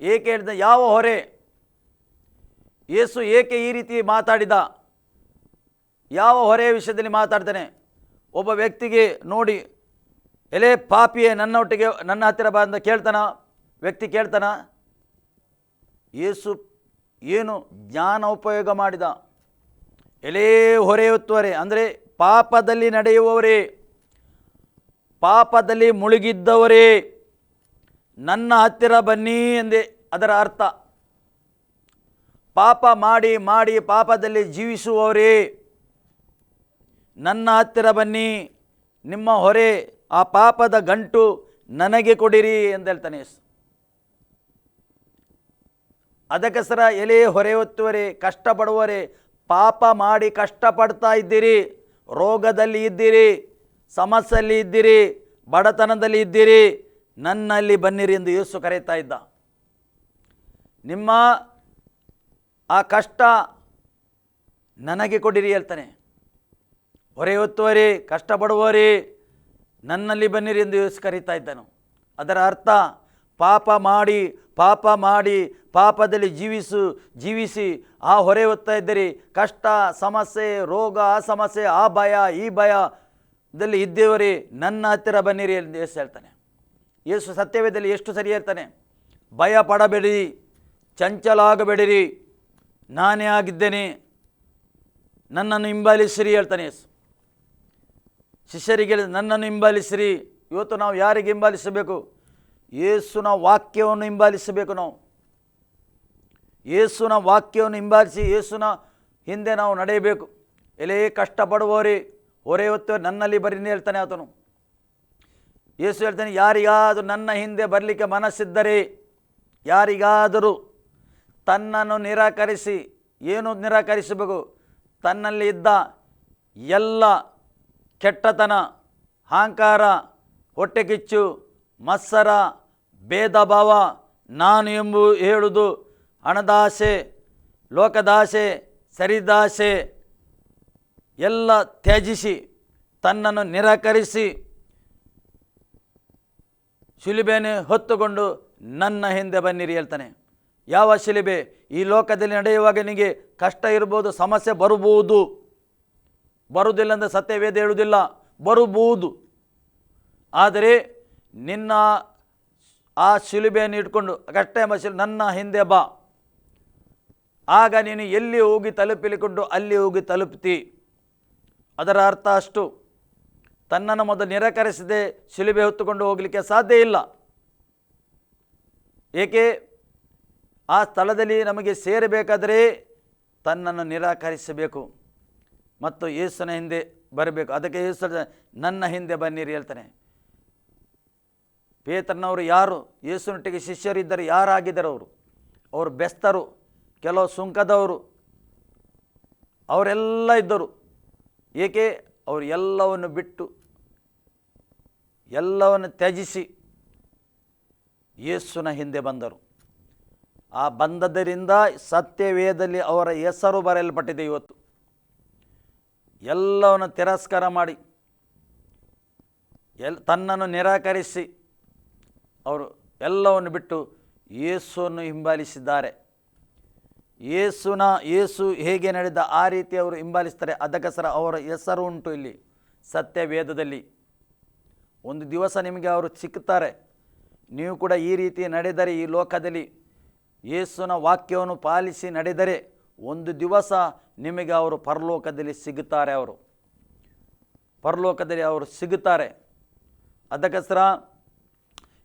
ಏಕೆ ಹೇಳಿದ, ಯಾವ ಹೊರೆ? ಯೇಸು ಏಕೆ ಈ ರೀತಿ ಮಾತಾಡಿದ? ಯಾವ ಹೊರೆಯ ವಿಷಯದಲ್ಲಿ ಮಾತಾಡ್ತಾನೆ? ಒಬ್ಬ ವ್ಯಕ್ತಿಗೆ ನೋಡಿ, ಎಲೆ ಪಾಪಿಯೇ ನನ್ನ ಒಟ್ಟಿಗೆ ನನ್ನ ಹತ್ತಿರ ಬಂದ ಕೇಳ್ತಾನ? ವ್ಯಕ್ತಿ ಕೇಳ್ತಾನ? ಯೇಸು ಏನು ಜ್ಞಾನ ಉಪಯೋಗ ಮಾಡಿದ? ಎಲೇ ಹೊರೆಯುತ್ತವರೇ, ಅಂದರೆ ಪಾಪದಲ್ಲಿ ನಡೆಯುವವರೇ. ಪಾಪದಲ್ಲಿ ಮುಳುಗಿದ್ದವರೇ, ನನ್ನ ಹತ್ತಿರ ಬನ್ನಿ ಎಂದೇ ಅದರ ಅರ್ಥ. ಪಾಪ ಮಾಡಿ ಮಾಡಿ ಪಾಪದಲ್ಲಿ ಜೀವಿಸುವವರೇ, ನನ್ನ ಹತ್ತಿರ ಬನ್ನಿ, ನಿಮ್ಮ ಹೊರೆ, ಆ ಪಾಪದ ಗಂಟು ನನಗೆ ಕೊಡಿರಿ ಅಂತ ಹೇಳ್ತಾನೆ ಅದಕ್ಕೆ ಅದಕ್ಕೋಸ್ಕರ ಎಲೆ ಹೊರೆ ಹೊತ್ತುವರೆ ಕಷ್ಟಪಡುವರೆ ಪಾಪ ಮಾಡಿ ಕಷ್ಟಪಡ್ತಾ ಇದ್ದೀರಿ, ರೋಗದಲ್ಲಿ ಇದ್ದೀರಿ ಸಮಸ್ಯೆಯಲ್ಲಿ ಇದ್ದೀರಿ, ಬಡತನದಲ್ಲಿ ಇದ್ದೀರಿ, ನನ್ನಲ್ಲಿ ಬನ್ನಿರಿ ಎಂದು ಯೇಸು ಕರೀತಾ ಇದ್ದ. ನಿಮ್ಮ ಆ ಕಷ್ಟ ನನಗೆ ಕೊಡಿರಿ ಹೇಳ್ತಾನೆ. ಹೊರೆ ಹೊತ್ತುವರಿ, ಕಷ್ಟಪಡುವವರೇ, ನನ್ನಲ್ಲಿ ಬನ್ನಿರಿ ಎಂದು ಯೇಸು ಕರೀತಾ ಇದ್ದನು. ಅದರ ಅರ್ಥ, ಪಾಪ ಮಾಡಿ ಪಾಪ ಮಾಡಿ, ಪಾಪದಲ್ಲಿ ಜೀವಿಸು, ಜೀವಿಸಿ, ಆ ಹೊರೆ ಹೊತ್ತಾ ಇದ್ದೀರಿ. ಕಷ್ಟ, ಸಮಸ್ಯೆ, ರೋಗ ಆ ಸಮಸ್ಯೆ ಆ ಭಯ, ಈ ಭಯದಲ್ಲಿ ಇದ್ದೇವರಿ, ನನ್ನ ಹತ್ತಿರ ಬನ್ನಿರಿ ಎಂದು ಯೇಸು ಹೇಳ್ತಾನೆ. ಯೇಸು ಸತ್ಯವೇದಲ್ಲಿ ಎಷ್ಟು ಸರಿ ಹೇಳ್ತಾನೆ, ಭಯ ಪಡಬೇಡಿ, ಚಂಚಲಾಗಬೇಡಿರಿ, ನಾನೇ ಆಗಿದ್ದೇನೆ, ನನ್ನನ್ನು ಹಿಂಬಾಲಿಸಿರಿ ಹೇಳ್ತಾನೆ ಯೇಸು. ಶಿಷ್ಯರಿಗೆ ನನ್ನನ್ನು ಹಿಂಬಾಲಿಸಿರಿ, ಇವತ್ತು ನಾವು ಯಾರಿಗೆ ಹಿಂಬಾಲಿಸಬೇಕು? ಯೇಸುನ ವಾಕ್ಯವನ್ನು ಹಿಂಬಾಲಿಸಬೇಕು ನಾವು. ಯೇಸುನ ವಾಕ್ಯವನ್ನು ಹಿಂಬಾಲಿಸಿ, ಯೇಸುನ ಹಿಂದೆ ನಾವು ನಡೆಯಬೇಕು. ಎಲೇ ಕಷ್ಟಪಡುವವರೇ ಹೊರೆ ಹೊತ್ತು ನನ್ನಲ್ಲಿ ಬರೀನಿ ಹೇಳ್ತಾನೆ ಆತನು. ಯೇಸು ಹೇಳ್ತಾನೆ, ಯಾರಿಗಾದರೂ ನನ್ನ ಹಿಂದೆ ಬರಲಿಕ್ಕೆ ಮನಸ್ಸಿದ್ದರೆ, ಯಾರಿಗಾದರೂ ತನ್ನನ್ನು ನಿರಾಕರಿಸಿ, ಏನು ನಿರಾಕರಿಸಬೇಕು? ತನ್ನಲ್ಲಿ ಇದ್ದ ಎಲ್ಲ ಕೆಟ್ಟತನ, ಅಹಂಕಾರ, ಹೊಟ್ಟೆಕಿಚ್ಚು, ಮತ್ಸರ ಭೇದ ಭಾವ ನಾನು ಎಂಬು ಹೇಳುವುದು ಹಣದಾಸೆ, ಲೋಕದಾಸೆ, ಸರಿದಾಸೆ ಎಲ್ಲ ತ್ಯಜಿಸಿ, ತನ್ನನ್ನು ನಿರಾಕರಿಸಿ, ಶಿಲುಬೆಯನ್ನು ಹೊತ್ತುಕೊಂಡು ನನ್ನ ಹಿಂದೆ ಬನ್ನಿರಿ ಹೇಳ್ತಾನೆ. ಯಾವ ಶಿಲುಬೆ? ಈ ಲೋಕದಲ್ಲಿ ನಡೆಯುವಾಗ ನಿನಗೆ ಕಷ್ಟ ಇರ್ಬೋದು, ಸಮಸ್ಯೆ ಬರಬಹುದು. ಬರುವುದಿಲ್ಲ ಅಂದರೆ ಸತ್ಯವೇದ ಹೇಳುವುದಿಲ್ಲ, ಬರಬಹುದು. ಆದರೆ ನಿನ್ನ ಆ ಶಿಲುಬೆಯನ್ನು ಇಟ್ಕೊಂಡು ಕಷ್ಟ ಎಂಬ ಶಿಲು, ನನ್ನ ಹಿಂದೆ ಬಾ. ಆಗ ನೀನು ಎಲ್ಲಿ ಹೋಗಿ ತಲುಪಿಲಿಕೊಂಡು ಅಲ್ಲಿ ಹೋಗಿ ತಲುಪ್ತಿ. ಅದರ ಅರ್ಥ ಅಷ್ಟು. ತನ್ನನ್ನು ಮೊದಲು ನಿರಾಕರಿಸದೆ ಶಿಲುಬೆ ಹೊತ್ತುಕೊಂಡು ಹೋಗಲಿಕ್ಕೆ ಸಾಧ್ಯ ಇಲ್ಲ. ಏಕೆ? ಆ ಸ್ಥಳದಲ್ಲಿ ನಮಗೆ ಸೇರಬೇಕಾದರೆ ತನ್ನನ್ನು ನಿರಾಕರಿಸಬೇಕು ಮತ್ತು ಯೇಸುನ ಹಿಂದೆ ಬರಬೇಕು. ಅದಕ್ಕೆ ಯೇಸು ನನ್ನ ಹಿಂದೆ ಬನ್ನಿರಿ, ಹೇಳ್ತಾನೆ. ಪೇತ್ರನವರು ಯಾರು? ಯೇಸುನೊಟ್ಟಿಗೆ ಶಿಷ್ಯರಿದ್ದರು ಯಾರಾಗಿದ್ದರು ಅವರು? ಅವರು ಬೆಸ್ತರು, ಕೆಲವು ಸುಂಕದವರು, ಅವರೆಲ್ಲ ಇದ್ದರು. ಏಕೆ ಅವರು ಎಲ್ಲವನ್ನು ಬಿಟ್ಟು ಎಲ್ಲವನ್ನು ತ್ಯಜಿಸಿ ಯೇಸುನ ಹಿಂದೆ ಬಂದರು. ಆ ಬಂದದ್ದರಿಂದ ಸತ್ಯವೇದಲ್ಲಿ ಅವರ ಹೆಸರು ಬರೆಯಲ್ಪಟ್ಟಿದೆ ಇವತ್ತು. ಎಲ್ಲವನ್ನು ತಿರಸ್ಕಾರ ಮಾಡಿ, ಎಲ್ ತನ್ನನ್ನು ನಿರಾಕರಿಸಿ, ಅವರು ಎಲ್ಲವನ್ನು ಬಿಟ್ಟು ಯೇಸುವನ್ನು ಹಿಂಬಾಲಿಸಿದ್ದಾರೆ. ಯೇಸುನ ಯೇಸು ಹೇಗೆ ನಡೆದ ಆ ರೀತಿ ಅವರು ಹಿಂಬಾಲಿಸ್ತಾರೆ. ಅದಕ್ಕೋಸ್ಕರ ಅವರ ಹೆಸರು ಉಂಟು ಇಲ್ಲಿ, ಸತ್ಯವೇದದಲ್ಲಿ. ಒಂದು ದಿವಸ ನಿಮಗೆ ಅವರು ಸಿಕ್ಕುತ್ತಾರೆ ನೀವು ಕೂಡ ಈ ರೀತಿ ನಡೆದರೆ, ಈ ಲೋಕದಲ್ಲಿ ಯೇಸುನ ವಾಕ್ಯವನ್ನು ಪಾಲಿಸಿ ನಡೆದರೆ, ಒಂದು ದಿವಸ ನಿಮಗೆ ಅವರು ಪರಲೋಕದಲ್ಲಿ ಸಿಗುತ್ತಾರೆ ಅವರು. ಪರಲೋಕದಲ್ಲಿ ಅವರು ಸಿಗುತ್ತಾರೆ. ಅದಕ್ಕೋಸ್ಕರ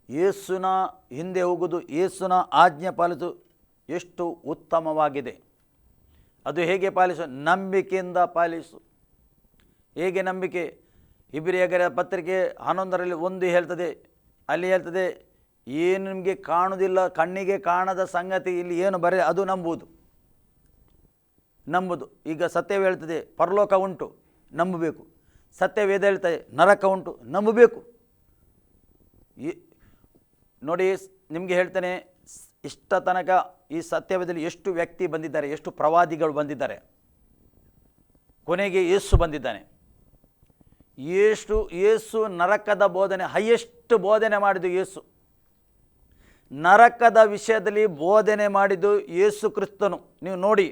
ಯೇಸುನ ಹಿಂದೆ ಹೋಗುವುದು ಯೇಸುನ ಆಜ್ಞೆ ಪಾಲಿಸು ಎಷ್ಟು ಉತ್ತಮವಾಗಿದೆ. ಅದು ಹೇಗೆ ಪಾಲಿಸು? ನಂಬಿಕೆಯಿಂದ ಪಾಲಿಸು. ಹೇಗೆ ನಂಬಿಕೆ? ಇಬ್ರಿಯಗರ ಪತ್ರಿಕೆ ಹನ್ನೊಂದರಲ್ಲಿ ಒಂದು ಹೇಳ್ತದೆ, ಅಲ್ಲಿ ಹೇಳ್ತದೆ, ಏನು ನಿಮಗೆ ಕಾಣುವುದಿಲ್ಲ ಕಣ್ಣಿಗೆ ಕಾಣದ ಸಂಗತಿ ಇಲ್ಲಿ ಏನು ಬರೆ, ಅದು ನಂಬುವುದು. ನಂಬುದು. ಈಗ ಸತ್ಯವೇ ಹೇಳ್ತದೆ, ಪರಲೋಕ ಉಂಟು, ನಂಬಬೇಕು. ಸತ್ಯವೇದ ಹೇಳ್ತದೆ, ನರಕ ಉಂಟು, ನಂಬಬೇಕು. ನೋಡಿ, ನಿಮಗೆ ಹೇಳ್ತೇನೆ ಇಷ್ಟ ತನಕ ಈ ಸತ್ಯವೇದಲ್ಲಿ ಎಷ್ಟು ವ್ಯಕ್ತಿ ಬಂದಿದ್ದಾರೆ, ಎಷ್ಟು ಪ್ರವಾದಿಗಳು ಬಂದಿದ್ದಾರೆ. ಕೊನೆಗೆ ಯೇಸು ಬಂದಿದ್ದಾನೆ. ಯೇಸು ಯೇಸು ನರಕದ ಬೋಧನೆ, ಹೈಯೆಸ್ಟ್ ಬೋಧನೆ ಮಾಡಿದ್ದು ಯೇಸು. ನರಕದ ವಿಷಯದಲ್ಲಿ ಬೋಧನೆ ಮಾಡಿದ್ದು ಯೇಸು ಕ್ರಿಸ್ತನು. ನೀವು ನೋಡಿ,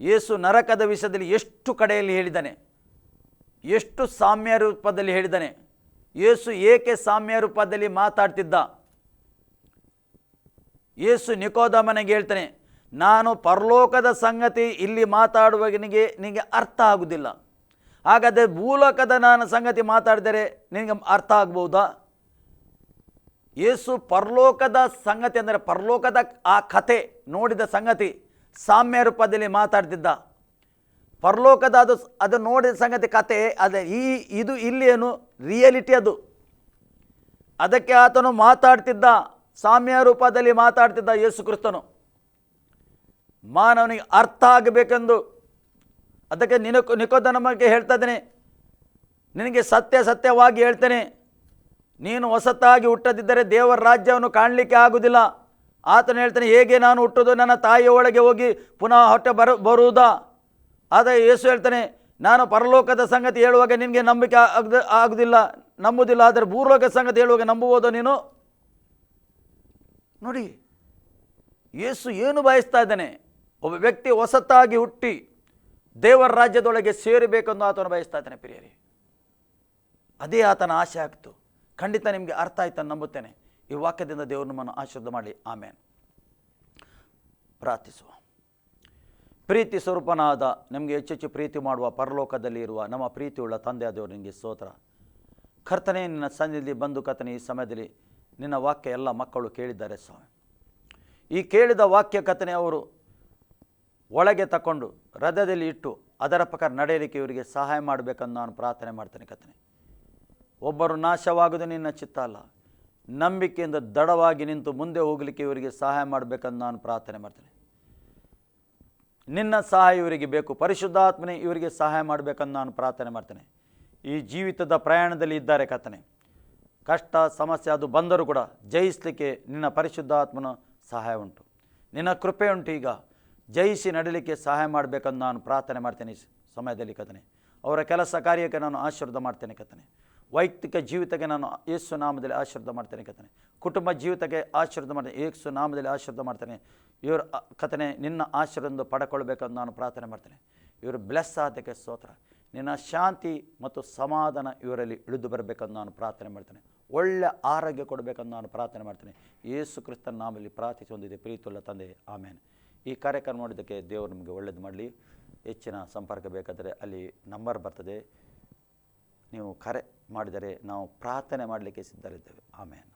ಯೇಸು ನರಕದ ವಿಷಯದಲ್ಲಿ ಎಷ್ಟು ಕಡೆಯಲ್ಲಿ ಹೇಳಿದ್ದಾನೆ? ಎಷ್ಟು ಸಾಮ್ಯ ರೂಪದಲ್ಲಿ ಹೇಳಿದ್ದಾನೆ? ಯೇಸು ಏಕೆ ಸಾಮ್ಯ ರೂಪದಲ್ಲಿ ಮಾತಾಡ್ತಿದ್ದ? ಯೇಸು ನಿಕೋದಮನಿಗೆ ಹೇಳ್ತಾನೆ, ನಾನು ಪರಲೋಕದ ಸಂಗತಿ ಇಲ್ಲಿ ಮಾತಾಡುವಾಗ ನಿನಗೆ ನಿನಗೆ ಅರ್ಥ ಆಗುವುದಿಲ್ಲ ಹಾಗಾದರೆ ಭೂಲೋಕದ ನಾನು ಸಂಗತಿ ಮಾತಾಡಿದರೆ ನಿನಗೆ ಅರ್ಥ ಆಗ್ಬೋದಾ ಯೇಸು ಪರಲೋಕದ ಸಂಗತಿ ಅಂದರೆ ಪರಲೋಕದ ಆ ಕಥೆ ನೋಡಿದ ಸಂಗತಿ ಸಾಮ್ಯ ರೂಪದಲ್ಲಿ ಮಾತಾಡ್ತಿದ್ದ. ಪರಲೋಕದ ಅದು ಅದು ನೋಡಿದ ಸಂಗತಿ ಕತೆ, ಅದೇ ಈ, ಇದು ಇಲ್ಲಿ ಏನು ರಿಯಾಲಿಟಿ ಅದು. ಅದಕ್ಕೆ ಆತನು ಮಾತಾಡ್ತಿದ್ದ. ಸಾಮ್ಯ ರೂಪದಲ್ಲಿ ಮಾತಾಡ್ತಿದ್ದ ಯೇಸು ಕ್ರಿಸ್ತನು, ಮಾನವನಿಗೆ ಅರ್ಥ ಆಗಬೇಕೆಂದು, ಅದಕ್ಕೆ ನಿನಕ್ಕು ನಿಕೋದ ನಮಗೆ ಹೇಳ್ತಾ ಇದ್ದೇನೆ. ನಿನಗೆ ಸತ್ಯ ಸತ್ಯವಾಗಿ ಹೇಳ್ತೇನೆ. ನೀನು ಹೊಸತಾಗಿ ಹುಟ್ಟದಿದ್ದರೆ ದೇವರ ರಾಜ್ಯವನ್ನು ಕಾಣಲಿಕ್ಕೆ ಆಗುವುದಿಲ್ಲ. ಆತನು ಹೇಳ್ತಾನೆ, ಹೇಗೆ ನಾನು ಹುಟ್ಟೋದು ನನ್ನ ತಾಯಿಯ ಒಳಗೆ ಹೋಗಿ ಪುನಃ ಹೊಟ್ಟೆ ಬರ, ಬರುವುದಾ? ಆದರೆ ಯೇಸು ಹೇಳ್ತಾನೆ, ನಾನು ಪರಲೋಕದ ಸಂಗತಿ ಹೇಳುವಾಗ ನಿನಗೆ ನಂಬಿಕೆ ಆಗದ ಆಗುವುದಿಲ್ಲ ನಂಬುವುದಿಲ್ಲ. ಆದರೆ ಭೂಲೋಕದ ಸಂಗತಿ ಹೇಳುವಾಗ ನಂಬುವುದು ನೀನು? ನೋಡಿ, ಯೇಸು ಏನು ಬಯಸ್ತಾ ಇದ್ದಾನೆ? ಒಬ್ಬ ವ್ಯಕ್ತಿ ಹೊಸತಾಗಿ ಹುಟ್ಟಿ ದೇವರ ರಾಜ್ಯದೊಳಗೆ ಸೇರಬೇಕೆಂದು ಆತನು ಬಯಸ್ತಾ ಇದ್ದಾನೆ ಪ್ರಿಯರಿ. ಅದೇ ಆತನ ಆಸೆ ಆಗ್ತು. ಖಂಡಿತ ನಿಮಗೆ ಅರ್ಥ ಆಯ್ತು ಅಂತ ನಂಬುತ್ತೇನೆ. ಈ ವಾಕ್ಯದಿಂದ ದೇವರು ನಮ್ಮನ್ನು ಆಶೀರ್ವಾದ ಮಾಡಿ ಆಮೇಲೆ ಪ್ರಾರ್ಥಿಸುವ. ಪ್ರೀತಿ ಸ್ವರೂಪನಾದ ನಿಮಗೆ ಹೆಚ್ಚೆಚ್ಚು ಪ್ರೀತಿ ಮಾಡುವ ಪರಲೋಕದಲ್ಲಿ ಇರುವ ನಮ್ಮ ಪ್ರೀತಿಯುಳ್ಳ ತಂದೆ ದೇವರು ನಿಮಗೆ ಸ್ತೋತ್ರ. ಕರ್ತನೆ, ನಿನ್ನ ಸನ್ನಿಧಿ ಬಂದು ಕರ್ತನೆ, ಈ ಸಮಯದಲ್ಲಿ ನಿನ್ನ ವಾಕ್ಯ ಎಲ್ಲ ಮಕ್ಕಳು ಕೇಳಿದ್ದಾರೆ ಸ್ವಾಮಿ. ಈ ಕೇಳಿದ ವಾಕ್ಯ ಕಥನೆ ಅವರು ಒಳಗೆ ತಕೊಂಡು ಹೃದಯದಲ್ಲಿ ಇಟ್ಟು ಅದರ ಪ್ರಕಾರ ನಡೆಯಲಿಕ್ಕೆ ಇವರಿಗೆ ಸಹಾಯ ಮಾಡಬೇಕಂದು ನಾನು ಪ್ರಾರ್ಥನೆ ಮಾಡ್ತೇನೆ ಕಥನೆ. ಒಬ್ಬರು ನಾಶವಾಗೋದು ನಿನ್ನ ಚಿತ್ತ ಅಲ್ಲ. ನಂಬಿಕೆಯಿಂದ ದಡವಾಗಿ ನಿಂತು ಮುಂದೆ ಹೋಗಲಿಕ್ಕೆ ಇವರಿಗೆ ಸಹಾಯ ಮಾಡಬೇಕಂದು ನಾನು ಪ್ರಾರ್ಥನೆ ಮಾಡ್ತೇನೆ. ನಿನ್ನ ಸಹಾಯ ಇವರಿಗೆ ಬೇಕು. ಪರಿಶುದ್ಧಾತ್ಮನೆ ಇವರಿಗೆ ಸಹಾಯ ಮಾಡಬೇಕಂದು ನಾನು ಪ್ರಾರ್ಥನೆ ಮಾಡ್ತೇನೆ. ಈ ಜೀವಿತದ ಪ್ರಯಾಣದಲ್ಲಿ ಇದ್ದಾರೆ ಕರ್ತನೆ ಕಷ್ಟ, ಸಮಸ್ಯೆ ಅದು ಬಂದರೂ ಕೂಡ ಜಯಿಸಲಿಕ್ಕೆ ನಿನ್ನ ಪರಿಶುದ್ಧಾತ್ಮನ ಸಹಾಯ ಉಂಟು. ನಿನ್ನ ಕೃಪೆ ಉಂಟು ಈಗ. ಜಯಿಸಿ ನಡೀಲಿಕ್ಕೆ ಸಹಾಯ ಮಾಡಬೇಕಂದು ನಾನು ಪ್ರಾರ್ಥನೆ ಮಾಡ್ತೇನೆ ಸಮಯದಲ್ಲಿ ಕತನೆ ಅವರ ಕೆಲಸ ಕಾರ್ಯಕ್ಕೆ ನಾನು ಆಶೀರ್ವಾದ ಮಾಡ್ತೇನೆ ಕತನೆ ವೈಯಕ್ತಿಕ ಜೀವಿತಕ್ಕೆ ನಾನು ಯೇಸು ನಾಮದಲ್ಲಿ ಆಶೀರ್ವಾದ ಮಾಡ್ತೇನೆ ಕತನೆ ಕುಟುಂಬ ಜೀವಿತಕ್ಕೆ ಆಶೀರ್ವಾದ ಮಾಡ್ತೇನೆ. ಯೇಸು ನಾಮದಲ್ಲಿ ಆಶೀರ್ವಾದ ಮಾಡ್ತೇನೆ. ಇವರ ಕಥನೆ ನಿನ್ನ ಆಶೀರ್ವಾದ ಪಡ್ಕೊಳ್ಬೇಕಂದು ನಾನು ಪ್ರಾರ್ಥನೆ ಮಾಡ್ತೇನೆ. ಇವರು ಬ್ಲೆಸ್ ಆದಕ್ಕೆ ಸ್ತೋತ್ರ. ನಿನ್ನ ಶಾಂತಿ ಮತ್ತು ಸಮಾಧಾನ ಇವರಲ್ಲಿ ಇಳಿದು ಬರಬೇಕಂದು ನಾನು ಪ್ರಾರ್ಥನೆ ಮಾಡ್ತೇನೆ. ಒಳ್ಳೆ ಆರೋಗ್ಯ ಕೊಡಬೇಕಂತ ನಾನು ಪ್ರಾರ್ಥನೆ ಮಾಡ್ತೇನೆ. ಯೇಸು ಕ್ರಿಸ್ತನ ನಾಮಲ್ಲಿ ಪ್ರಾರ್ಥಿಸಿ ಹೊಂದಿದೆ. ಪ್ರೀತಿಯುಳ್ಳ ತಂದೆ, ಆಮೇನು. ಈ ಕಾರ್ಯಕ್ರಮ ನೋಡಿದ್ದಕ್ಕೆ ದೇವರು ನಿಮಗೆ ಒಳ್ಳೇದು ಮಾಡಲಿ. ಹೆಚ್ಚಿನ ಸಂಪರ್ಕ ಬೇಕಾದರೆ ಅಲ್ಲಿ ನಂಬರ್ ಬರ್ತದೆ. ನೀವು ಕರೆ ಮಾಡಿದರೆ ನಾವು ಪ್ರಾರ್ಥನೆ ಮಾಡಲಿಕ್ಕೆ ಸಿದ್ಧರಿದ್ದೇವೆ. ಆಮೇಲೆ